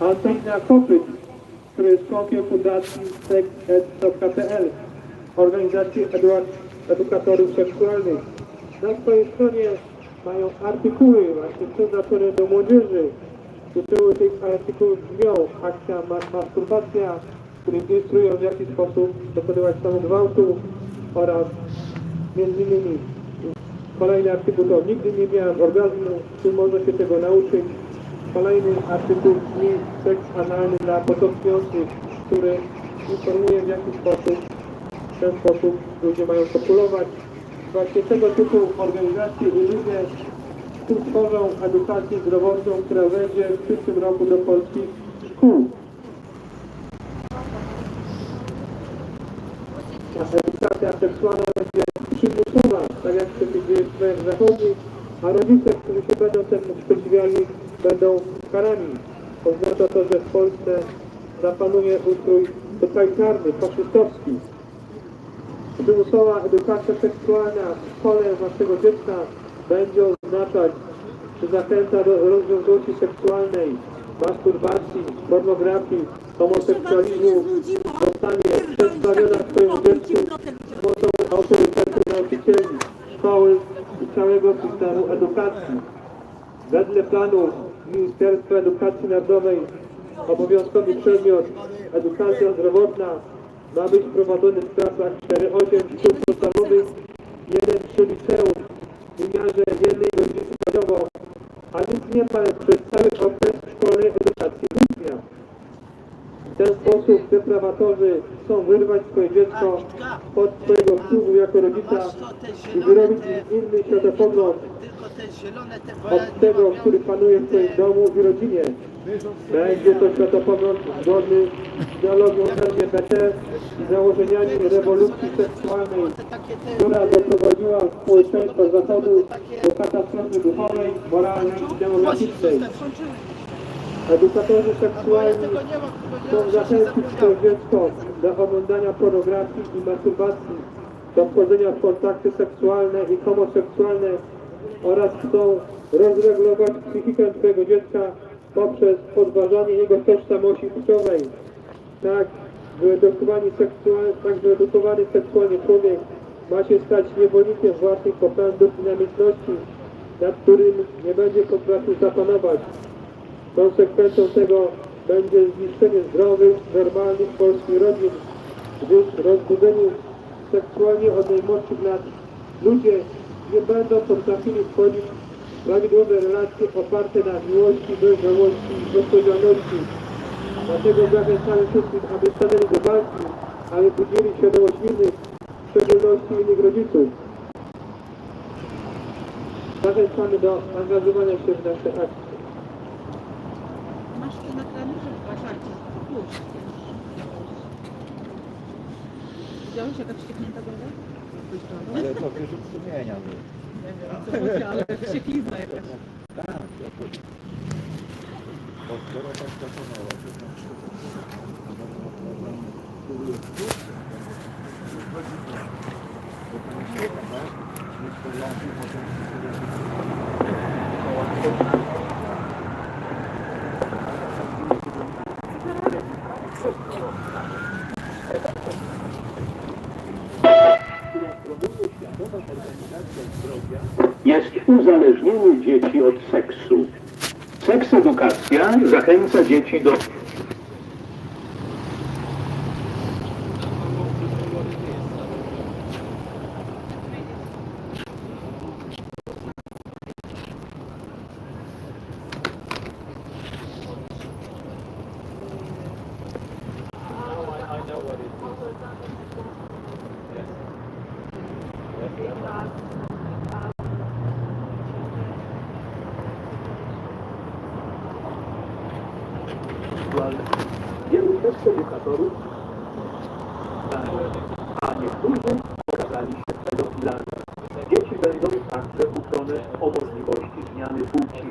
Antonina Kopyt, który jest członkiem Fundacji sexed.pl, organizacji edu- edukatorów seksualnych. Na swojej stronie mają artykuły właśnie przeznaczone do młodzieży. Tytuły tych artykułów brzmią Akcja ma- masturbacja, które ilustrują w jaki sposób dokonywać samogwałtu oraz między innymi kolejny artykuł to Nigdy nie miałem orgazmu, czy można się tego nauczyć. Kolejny artykuł brzmi Seks analny dla początkujących, który informuje w jaki sposób w ten sposób ludzie mają kopulować. Właśnie tego typu organizacje i ludzie współtworzą edukację zdrowotną, która wejdzie w przyszłym roku do polskich szkół. Edukacja seksualna będzie przymusowa, tak jak się dzieje w krajach zachodnich, a rodzice, którzy się będą temu sprzeciwiali, będą karani. Oznacza to, że w Polsce zapanuje ustrój totalitarny, faszystowski. Przymusowa edukacja seksualna w szkole waszego dziecka będzie oznaczać, czy zachęca do rozwiązłości seksualnej, masturbacji, pornografii, homoseksualizmu, zostanie przedstawiona swojemu dziecku mocą autorytetu nauczycieli, szkoły i całego systemu edukacji. Wedle planu Ministerstwa Edukacji Narodowej obowiązkowy przedmiot edukacja zdrowotna ma być prowadzony w klasach 4-8 szkół podstawowych, 1-3 liceum w wymiarze jednej godziny tygodniowo, a nic nie ma przez cały okres szkolnej edukacji ucznia. W ten sposób deprawatorzy chcą wyrwać swoje dziecko od swojego wpływu jako rodzica i wyrobić inny światopogląd Od tego, który panuje w swoim domu i rodzinie. Będzie to światopogląd zgodny z ideologią LGBT i założeniami rewolucji seksualnej, która doprowadziła społeczeństwo Zachodu do katastrofy duchowej, moralnej i demograficznej. Edukatorzy seksualni się zachęcić swoje zapomniałem. dziecko do oglądania pornografii i masturbacji, do wchodzenia w kontakty seksualne i homoseksualne oraz chcą rozregulować psychikę twojego dziecka poprzez podważanie jego tożsamości płciowej. Tak, wyedukowany seksualnie, tak seksualnie człowiek ma się stać niewolnikiem własnych popędów i namiętności, nad którym nie będzie potrafił zapanować. Konsekwencją tego będzie zniszczenie zdrowych, normalnych polskich rodzin, gdyż rozbudzeni seksualnie od najmłodszych lat ludzie nie będą potrafili wchodzić w prawidłowe relacje oparte na miłości, dojrzałości i odpowiedzialności. Dlatego zachęcamy wszystkich, aby stanęli do walki, aby budzili świadomość innych, w szczególności innych rodziców. Zachęcamy do angażowania się w nasze akcje. Masz to nagrane, że tak, już. Widziałeś jaka wścieknięta głowa? Ale to wyrzut sumienia był. Nie wiem, co chodzi, ale wścieklizna jakaś. Tak, Bo skoro tak zaczynała, to znaczy... jest uzależnienie dzieci od seksu. Seks edukacja zachęca dzieci do wielu seksedukatorów, a niektórzy okazali się pedofilami. Dzieci będą także uczone o możliwości zmiany płci.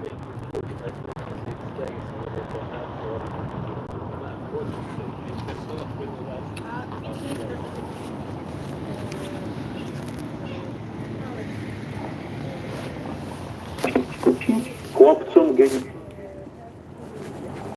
Chłopcom geni-